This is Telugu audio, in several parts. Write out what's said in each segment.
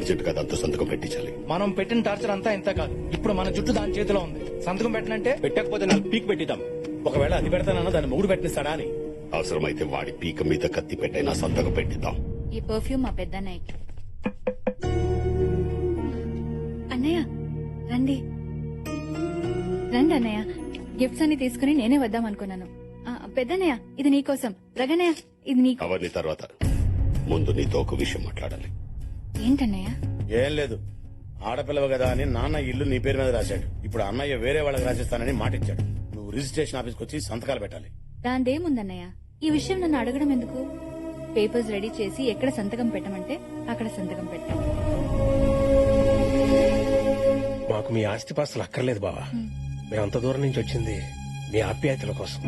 అర్జెంట్గా దాంతో సంతకం పెట్టించాలి. మనం పెట్టిన టార్చర్ అంతా ఇంత కాదు. ఇప్పుడు మన జుట్టు దాని చేతిలో ఉంది. సంతకం పెట్టనంటే? పెట్టకపోతే నాకు పీక్ పెట్టిద్దాం. ఒకవేళ అది పెడతానన్నా దాన్ని మూడు పెట్టిస్తాడా అని. అవసరమైతే వాడి పీక మీద కత్తి పెట్టైనా సంతకం పెట్టిద్దాం. ఈ పర్ఫ్యూమ్ మా పెద్దన్నయ్యకి అన్నయ్య రండి. రండి అన్నయ్య. గిఫ్ట్స్ అన్ని తీసుకుని నేనే వద్దాం అనుకున్నాను. ఆ, పెద్దన్నయ్య ఇది నీకోసం రగన్నయ్య ఇది నీకు. అవన్నీ తర్వాత? ముందు నీతో ఒక విషయం మాట్లాడాలి. ఏంటన్నయ్య? ఏం లేదు. ఆడపిల్లవ కదా అని నాన్న ఇల్లు నీ పేరు మీద రాశాడు. ఇప్పుడు అన్నయ్య వేరే వాళ్ళకి రాసిస్తానని మాటిచ్చాడు. నువ్వు రిజిస్ట్రేషన్ ఆఫీస్కి వచ్చి సంతకాలు పెట్టాలి. దాందేముందన్నయ్య? ఈ విషయం నన్ను అడగడం ఎందుకు? పేపర్స్ రెడీ చేసి ఎక్కడ సంతకం పెట్టమంటే అక్కడ సంతకం పెట్టాను మాకు మీ ఆస్తిపాస్తులు అక్కర్లేదు బావా. మేమంత దూరం నుంచి వచ్చింది మీ ఆప్యాయతల కోసం.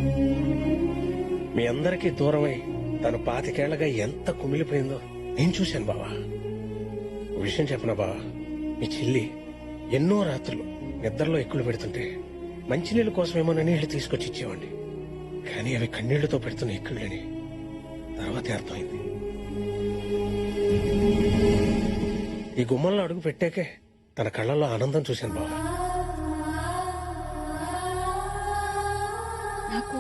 మీ అందరికీ దూరమై తను పాతికేళ్ళగా ఎంత కుమిలిపోయిందో నేను చూశాను బావా. విషయం చెప్పనా బావా? మీ చెల్లి ఎన్నో రాత్రులు నిద్రలో ఎక్కులు పెడుతుంటే మంచినీళ్ళ కోసమేమోనని నీళ్ళు తీసుకొచ్చి ఇచ్చేవాడిని. కానీ అవి కన్నీళ్ళతో పెడుతున్న ఎక్కుళ్ళని తర్వాతే అర్థమైంది. ఈ గుమ్మంలో అడుగు పెట్టాకే తన కళ్ళల్లో ఆనందం చూశాను బావా. నాకు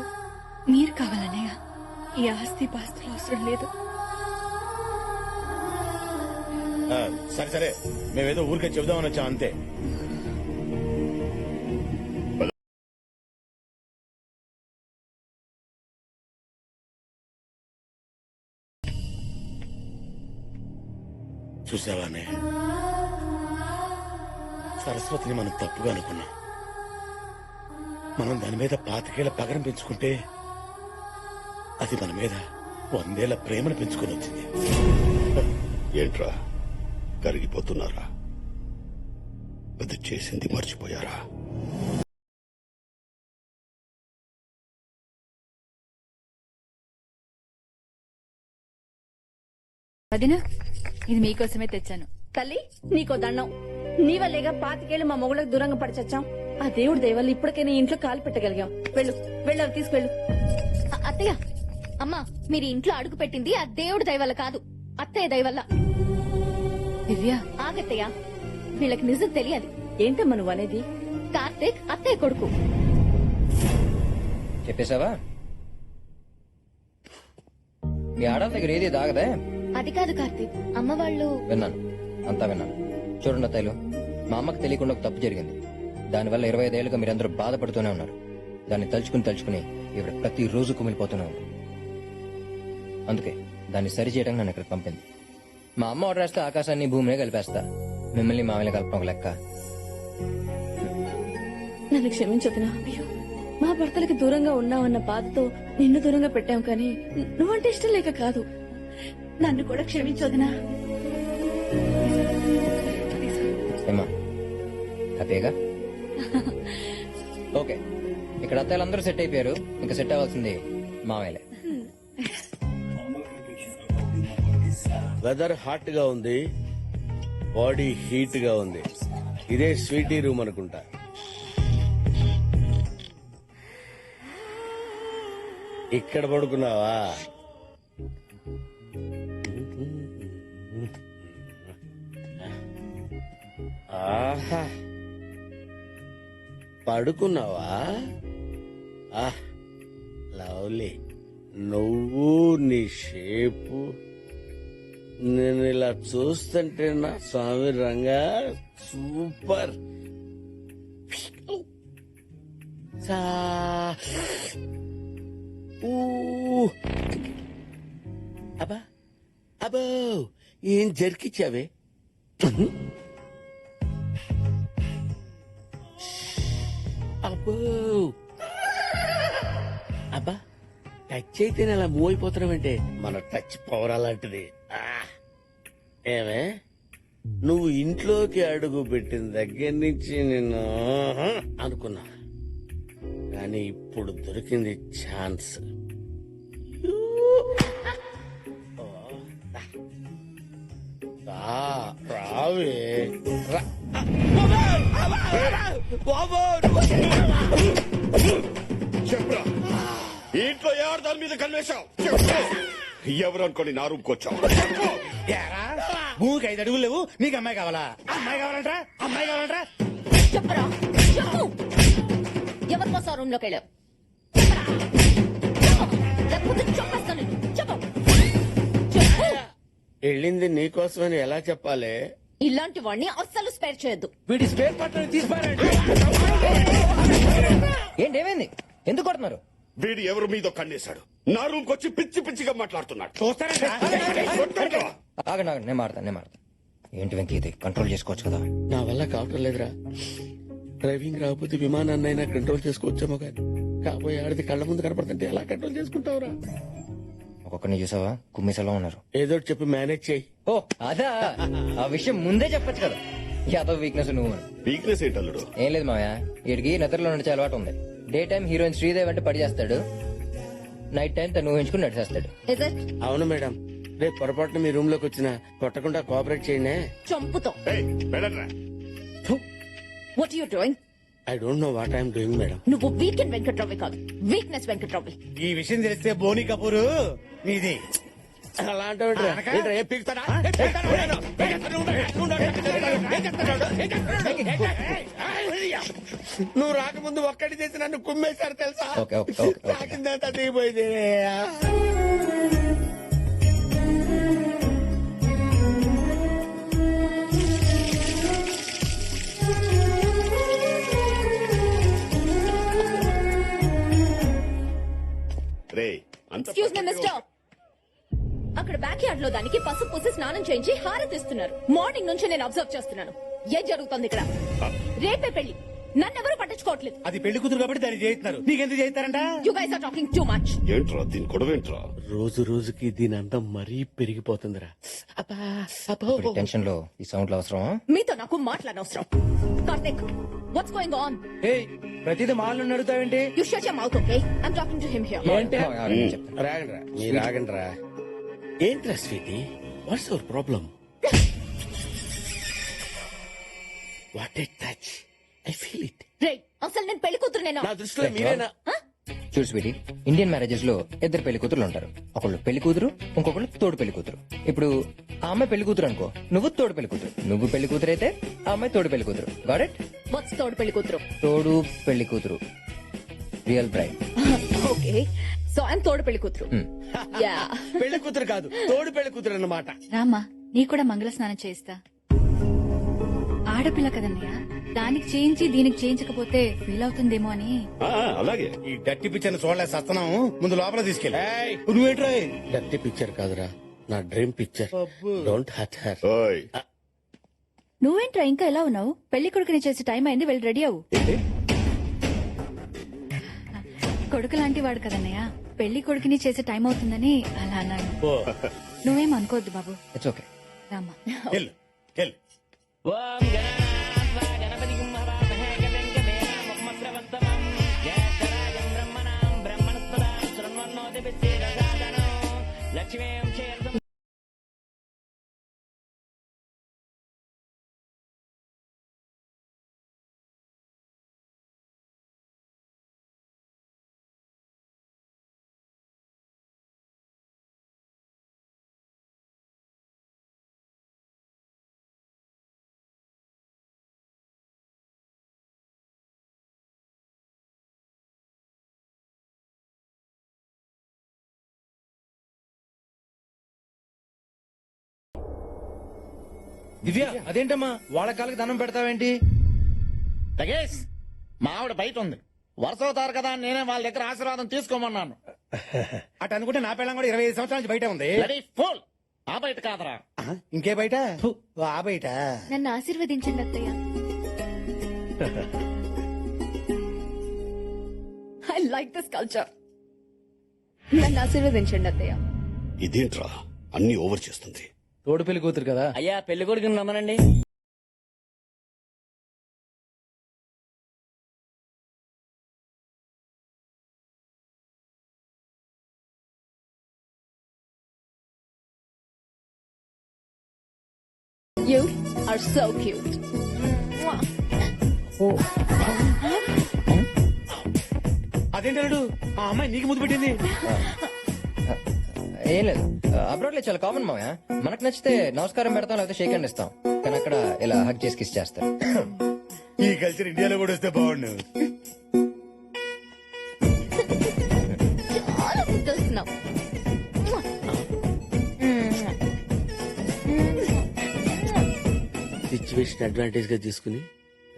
మీరు కావాలన్నయ్య ఈ ఆస్తి పాస్తులు అవసరం లేదు. సరే సరే. మేమేదో ఊరికే చెబుదామని వచ్చాం అంతే. చూసావానే సరస్వతిని మనం తప్పుగా అనుకున్నాం. మనం దాని మీద పాతికేళ్ళ పగరం పెంచుకుంటే అది మన మీద వందేళ్ళ ప్రేమను పెంచుకొని వచ్చింది. ఏంట్రా? కరిగిపోతున్నారా అది చేసింది మర్చిపోయారా? వదినా ఇది మీకోసమే తెచ్చాను. తల్లి నీకో దండం. నీ వల్లేగా పాతికేళ్ళు మా మొగుళ్ళకి దూరంగా పడిచచ్చాం ఆ దేవుడి దయవల్ల ఇప్పటికైనా ఇంట్లో కాలు పెట్టగలిగాం. వెళ్ళు వెళ్ళు అవి తీసుకెళ్ళు. అ- అత్తయ్య అమ్మా మీరు ఇంట్లో అడుగు పెట్టింది ఆ దేవుడి దయవల్ల కాదు. అత్తయ్య దయవల్ల దివ్య. ఆగత్తయ్య వీళ్ళకి నిజం తెలియదు. ఏంటమ్మా నువ్వు అనేది? కార్తీక్ అత్తయ్య కొడుకు. చెప్పేశావా? మీ ఆడల దగ్గర ఏది దాగదే అది కాదు కార్తీక్ అమ్మ వాళ్ళు విన్నాను. అంతా విన్నాను. చూడండి అత్తయ్యలు మా అమ్మకి తెలియకుండా ఒక తప్పు జరిగింది. దానివల్ల ఇరవై ఐదేళ్ళుగా మీరందరూ బాధపడుతూనే ఉన్నారు. దాన్ని తలుచుకుని తలుచుకుని ఇవిడ ప్రతి రోజు కుమిలిపోతూనే ఉంది. అందుకే దాన్ని సరి చేయడానికి నన్ను ఇక్కడికి పంపింది. మా అమ్మ ఆర్డర్ వేస్తే ఆకాశాన్ని భూమిని కలిపేస్తా. మిమ్మల్ని మామయ్య కలపడం ఒక లెక్క. నన్ను క్షమించొద్దునా అయ్యో మా భర్తలకి దూరంగా ఉన్నావన్న బాధతో నిన్ను దూరంగా పెట్టాం కానీ నువ్వంటే ఇష్టం లేక కాదు. నన్ను కూడా క్షమించొద్దునా? ఏమా హ్యాపీగా ఓకే. ఇక్కడ అత్తయ్యలందరూ సెట్ అయిపోయారు. ఇంకా సెట్ అవ్వాల్సింది మామయ్యలే వెదర్ హాట్గా ఉంది. బాడీ హీట్గా ఉంది. ఇదే స్వీటీ రూమ్ అనుకుంటా. ఇక్కడ పడుకున్నావా? ఆహా. పడుకున్నావా? ఆహ్ లవ్లీ నువ్వు నీ షేపు నేను ఇలా చూస్తుంటే నా స్వామి రంగా సూపర్. సా అబ్బా అబ్బో ఏం జరికిచ్చావే? అబ్బో. అబ్బా టచ్ అయితేనే అలా మూవ్ అయిపోతున్నామంటే మన టచ్ పవర్ అలాంటిది. ఆ. ఏమే? నువ్వు ఇంట్లోకి అడుగు పెట్టిన దగ్గర నుంచి నేను అనుకున్నా. కానీ ఇప్పుడు దొరికింది ఛాన్స్. రావే. చెప్పురా? ఇంట్లో ఎవరు దాని మీద కన్వేశావు? ఎవరు అనుకోని నా రూమ్కి వచ్చావు? భూమికి ఐదు అడుగులు లేవు. నీకు అమ్మాయి కావాలా? అమ్మాయి కావాలంటరా? అమ్మాయి కావాలంటరా? చెప్పరా? చెప్పు. ఎవరి కోసం రూమ్లోకి వెళ్ళావు. లేకపోతే చంపేస్తాను. నిన్ను. చెప్పు. చెప్పు. వెళ్ళింది నీకోసమని ఎలా చెప్పాలి? ఇలాంటి వాడిని అస్సలు స్పేర్ చేయొద్దు. వీడి స్పేర్ పార్ట్ తీసిపారండి ఏంటి ఏమైంది? ఎందుకు కొడుతున్నారు? వీడు ఎవరి మీద కన్నేశాడు? నా రూమ్ వచ్చి పిచ్చి పిచ్చిగా మాట్లాడుతున్నాడు. చూస్తారండి ఆగండి ఆగండి నేను మాడతాను నేను మాడతాను ఏంటి వెంకీ ఇది? కంట్రోల్ చేసుకోవచ్చు కదా? నా వల్ల కావటం లేదురా. డ్రైవింగ్ రాకపోతే విమానాన్ని అయినా కంట్రోల్ చేసుకోవచ్చేమో కానీ కాబోయే ఆడిది కళ్ళ ముందు కనపడుతుంటే ఎలా కంట్రోల్ చేసుకుంటావురా? ఒక్కొక్కరిని చూసావా? కుమ్మిసలో ఉన్నారు. ఏదో ఒకటి చెప్పి మేనేజ్ చేయి. ఓ అదా? ఆ విషయం ముందే చెప్పొచ్చు కదా. యాదవ్ వీక్నెస్ నువ్వు. వీక్నెస్ ఏంటి అల్లుడు? ఏం లేదు మావయ్య. వీడికి నిద్రలో నడిచే అలవాటు ఉంది. డే టైం హీరోయిన్ శ్రీదేవి అంటే పడి చేస్తాడు. నైట్ టైం తను ఊహించుకుని నడిచేస్తాడు? అవును మేడం. రేపు పొరపాటున మీ రూమ్లోకి వచ్చిన కొట్టకుండా కోఆపరేట్ చేయండి చంపుతాం ఏయ్, వెళ్ళండ్రా. What you doing I don't know what I'm doing madam నువ్వు వీకెండ్ వెంకట్రావు కాదు వీక్నెస్ వెంకట్రావు ఈ విషయం తెలిస్తే బోని కపూర్ నీది అలాంటి నువ్వు రాకముందు ఒక్కటి చేసి నన్ను కుమ్మేశారు తెలుసా ఓకే ఓకే ఓకే ఓకే తాకిందంతా దిగిపోయింది ఎక్స్క్యూజ్ మీ మిస్టర్ అక్కడ బ్యాక్ యార్డ్లో దానికి పసుపు పూసి స్నానం చేయించి హారతిస్తున్నారు. మార్నింగ్ నుంచి నేను అబ్జర్వ్ చేస్తున్నాను. ఏం జరుగుతుంది ఇక్కడ? రేపే పెళ్ళి నన్నెవరూ పట్టించుకోవట్లేదు. అది పెళ్ళి కూతురు కాబట్టి దాన్ని చేయిస్తున్నారు నీకెందుకు చేయిస్తారంట you guys are talking too much ఏంట్రా దీని గొడవేంట్రా రోజు రోజుకి దీని అందం మరీ పెరిగిపోతుందిరా. అబ్బా, అబ్బో. టెన్షన్లో ఈ సౌండ్లు అవసరమా? మీతో నాకు మాట్లాడనవసరం కార్తిక్ వాట్స్ గోయింగ్ ఆన్ ఏయ్ ప్రతిదీ మాలను అడుగుతావేంటి you shut your mouth okay I'm talking to him here ఏంటి? చెప్తాను. రాగండ్రా. మీరు రాగండ్రా ఏంట్రా sweetie? What's our problem what a touch I feel it రే అసలు నేను పెళ్ళి కూతురు నేను. నా దృష్టిలో మీరేనా? చూడు స్వీటీ ఇండియన్ మ్యారేజెస్లో ఇద్దరు పెళ్ళి కూతురు ఉంటారు. ఒకళ్ళు పెళ్ళి కూతురు ఇంకొకళ్ళు తోడు పెళ్ళి కూతురు. ఇప్పుడు ఆ అమ్మాయి పెళ్ళి కూతురు అనుకో నువ్వు తోడు పెళ్ళి కూతురు. నువ్వు పెళ్ళి కూతురు అయితే ఆ అమ్మాయి తోడు పెళ్ళి కూతురు. గాట్ ఇట్ వాట్స్ తోడు పెళ్ళి కూతురు? తోడు పెళ్ళి కూతురు. Real bride okay so I'm తోడు పెళ్ళి కూతురు. యా పెళ్ళి కూతురు కాదు తోడు పెళ్ళి కూతురు అన్నమాట. రామ్మా నీ కూడా మంగళ స్నానం చేయిస్తా. ఆడపిల్ల కదన్నయ్య? దానికి చేయించి దీనికి చేయించకపోతే ఫీల్ అవుతుందేమో అని. ఆ, అలాగే. ఈ డట్టి పిక్చర్ చూడలే సత్తనం. ముందు లోపల తీసుకెళ్ళి. నువ్వేంట్రా? డర్టీ పిక్చర్ కాదురా. నా dream picture don't hurt her. ఓయ్. నువ్వేంట్రా ఇంకా ఎలా ఉన్నావు? పెళ్ళి కొడుకుని చేసే టైం అయింది వెళ్ళి రెడీ అవు కొడుకు లాంటి వాడు కదన్నయ్య. పెళ్ళి కొడుకుని చేసే టైం అవుతుందని అలా అన్నాను. నువ్వేం అనుకోవద్దు బాబు. ఇట్స్ ఓకే రామ్మా. వెళ్ళు వెళ్ళు. jam దివ్య అదేంటమ్మా? వాళ్ళ కాళ్ళకి దండం పెడతావేంటి? లగేష్ మా ఆవిడ బయట ఉంది. వరుస అవుతారు కదా అని నేనే వాళ్ళ దగ్గర ఆశీర్వాదం తీసుకోమన్నాను. అటు అనుకుంటే నా పిల్లం కూడా ఇరవై ఐదు సంవత్సరాల నుంచి బయట ఉంది. రెడీ ఫుల్ ఆ బయట కాదరా. ఇంకే బయట? ఆ బయట. నన్ను ఆశీర్వదించండి అత్తయ్య. ఐ లైక్ దిస్ కల్చర్ నన్ను ఆశీర్వదించండి అత్తయ్య. ఇదేంట్రా? అన్ని ఓవర్ చేస్తుంది. తోడు పెళ్ళి కూతురు కదా? అయ్యా పెళ్ళి కొడుకు రమ్మనండి. యూ ఆర్ సో క్యూట్ అదేంటాడు ఆ అమ్మాయి నీకు ముద్దు పెట్టింది. ఏం లేదు. అబ్రాడ్లో చాలా కామన్ మామయ్య మనకు నచ్చితే నమస్కారం పెడతాం లేకపోతే షేక్ హ్యాండ్ ఇస్తాం. కానీ అక్కడ ఇలా హక్ చేసి కిస్ చేస్తారు. ఈ కల్చర్ ఇండియాలో కూడా వస్తే బాగుండు. సిచ్యువేషన్ అడ్వాంటేజ్గా తీసుకుని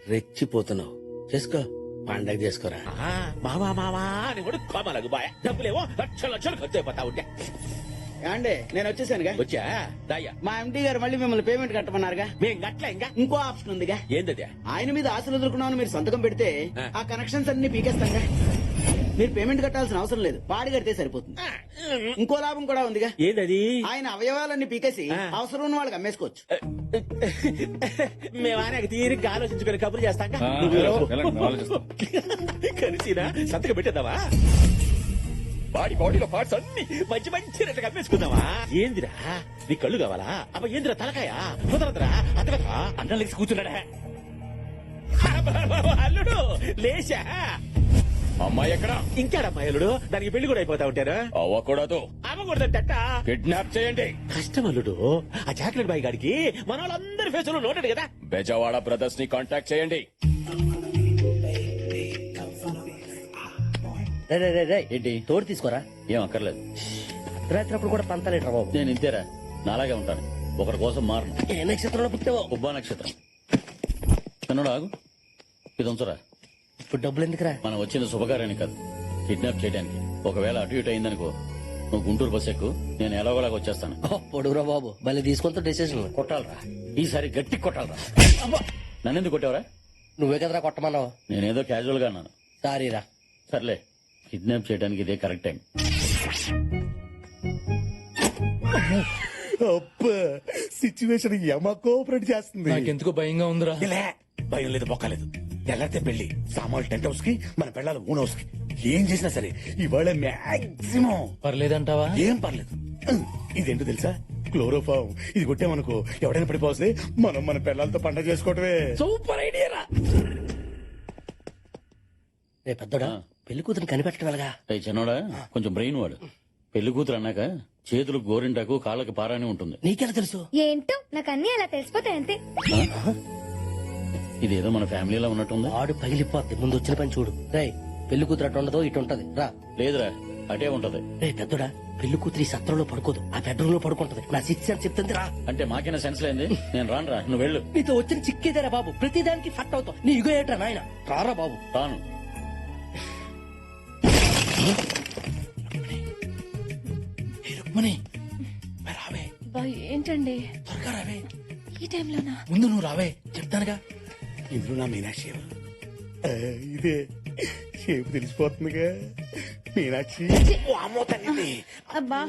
రెచ్చిపోతున్నావు. చేసుకో. పండగ చేసుకోరా. మామా మామా అని కూడా కోమలకు బాయ్ డబ్బులేమో లక్షల లక్షలు ఖర్చు అయిపోతా ఉంటే. అండి నేను వచ్చేసానుగా. వచ్చా? దాయ్యా మా ఎండి గారు మళ్ళీ మిమ్మల్ని పేమెంట్ కట్టమన్నారుగా? మేం గట్ల ఇంకా? ఇంకో ఆప్షన్ ఉందిగా. ఏందది? ఆయన మీద ఆశలు ఎదుర్కొన్నామని మీరు సంతకం పెడితే ఆ. కనెక్షన్స్ అన్ని పీకేస్తాగా. మీరు పేమెంట్ కట్టాల్సిన అవసరం లేదు. పాడి కడితే సరిపోతుంది. ఇంకో లాభం కూడా ఉందిగా. ఏందది? ఆయన అవయవాలన్నీ పీకేసి. అవసరం ఉన్న వాళ్ళకి అమ్మేసుకోవచ్చు. మేము ఆయన తీరిగ్గా ఆలోచించుకొని కబుర్లు చేస్తాం కలిసినా సంతకం పెట్టేద్దామా? బాడీ బాడీలో పార్ట్స్ అన్ని మంచి మంచి రెట్టు కమ్మేసుకుందామా ఏందిరా? నీ కళ్ళు కావాలా? అబ్బ ఏందిరా తలకాయ? కుదరదురా? అతగదా? అన్నం లేచి కూర్చున్నాడా? అల్లుడు లేచా? అమ్మాయి ఎక్కడ? ఇంకాడమ్మా అల్లుడు? దానికి పెళ్ళి కూడా అయిపోతా ఉంటారు? అవ్వకూడదు. అవ్వకూడదట. కిడ్నాప్ చేయండి. కష్టం అల్లుడు. ఆ చాక్లెట్ బాయ్ గాడికి మన వాళ్ళందరి ఫేసులో నోటాడు కదా? బెజవాడ బ్రదర్స్ని కాంటాక్ట్ చేయండి. ఏంటి? తోడు తీసుకోరా? ఏం అక్కర్లేదు. రాత్రి కూడా పంతలేట్రా బాబు. నేను ఇంతేరా. నాలాగే ఉంటాను. ఒకరి కోసం మారను. ఏ నక్షత్రంలో పుట్టావో? ఉబ్బా నక్షత్రం. చిన్నడు ఆగు? ఇది ఉంచరా? ఇప్పుడు డబ్బులు ఎందుకురా? మనం వచ్చిన శుభకార్యానికి కాదు. కిడ్నాప్ చేయడానికి. ఒకవేళ అటు ఇటు అయిందనుకో నువ్వు గుంటూరు బస్ ఎక్కు నేను ఎలాగోలాగా వచ్చేస్తాను. పొడుగురా బాబు. మళ్ళీ తీసుకుంటా డెసిషన్ కొట్టాలరా. ఈసారి గట్టి కొట్టాలరా. నన్నెందుకు కొట్టావరా? నువ్వే కదరా కొట్టమన్నావు. నేనేదో క్యాజువల్గా అన్నాను. సారీరా. సర్లే. కిడ్నాప్ చేయడానికి ఇదే కరెక్ట్ టైం సిచ్యువేషన్ యమ కోఆపరేట్ చేస్తుంది. నాకెందుకో భయంగా ఉందిరా. భయం లేదు బొక్కలేదు ఎలాంటి పెళ్ళి సామాన్లు టెంట్ హౌస్కి మన పెళ్ళాలి ఓన్ హౌస్కి ఏం చేసినా సరే ఇవాళ మాక్సిమం పర్లేదంటావా? ఏం పర్లేదు. ఇదేంటో తెలుసా? క్లోరోఫామ్ ఇది కొట్టామనుకో ఎవడైనా పడిపోతే మనం మన పిల్లలతో పండగ చేసుకోవటమే. సూపర్ ఐడియా రే. పెద్దోడా పెళ్ళి కూతురు కనిపెట్టడం ఎలాగా? చిన్నోడా కొంచెం బ్రెయిన్ వాడు. పెళ్ళి కూతురు అన్నాక చేతులకు గోరింటాకు కాళ్ళకి పారాని ఉంటుంది. నీకెలా తెలుసు? ఏంటో? నాకు అన్ని అలా తెలిసిపోతాయి అంతే. ఇదేదో మన ఫ్యామిలీలో ఉన్నట్టుంది. ఆడు పగిలిపోద్ది. ముందు వచ్చిన పని చూడు. రే పెళ్ళి కూతురు అటు ఉండదు ఇటు ఉంటది. రా. లేదురా అటే ఉంటది. రే పెద్దోడా పెళ్ళి కూతురు ఈ సత్రంలో పడుకోదు. ఆ బెడ్రూమ్లో పడుకుంటది. నా సిక్స్ అని చెప్తుంది రా. అంటే మాకైనా సెన్స్ లేంది నేను రానురా నువ్వు వెళ్ళు. నీతో వచ్చిన చిక్కేదేరా బాబు. ప్రతిదానికి ఫట్ అవుతావు. నీ ఇగో ఏట్రా నాయన? రారా బాబు. రాను. రావే. ఏంటండి? త్వరగా రావే. ఈ టైంలోనా? ముందు నువ్వు రావే చెప్తానుగా. ఇందులో నా మీనాక్షి ఇదే షేపు తెలిసిపోతుందిగా. మీనాక్షి అమ్మో తల్లి అబ్బా.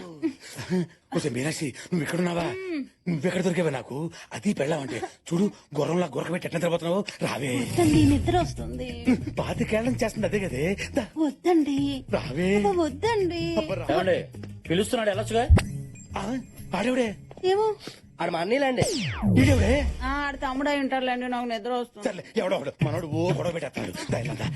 కొంచెం మీనాక్షి నువ్వు ఎక్కడున్నావా నువ్వెక్కడ దొరికావా నాకు అది పెళ్ళావంటే చూడు గుర్రంలా గురకబెట్టి ఎట్లా తిరగబోతున్నావు రావే వద్దండి నిద్ర వస్తుంది. పాతికేళ్ళం చేస్తుంది అదే కదే దా, వద్దండి. రావే అబ్బా, వద్దండి. ఏమండి పిలుస్తున్నాడు వెళ్ళొచ్చుగా? ఆ, ఆడెవడే? ఏమో. ఆడు మా అన్నీలాండే. ఈడెవడే? ఆడ తమ్ముడు ఉంటారులేండి నాకు నిద్ర వస్తుంది. సర్లే ఎవడో ఒకడు. మనోడు ఓ గొడవ పెట్టేస్తాడు.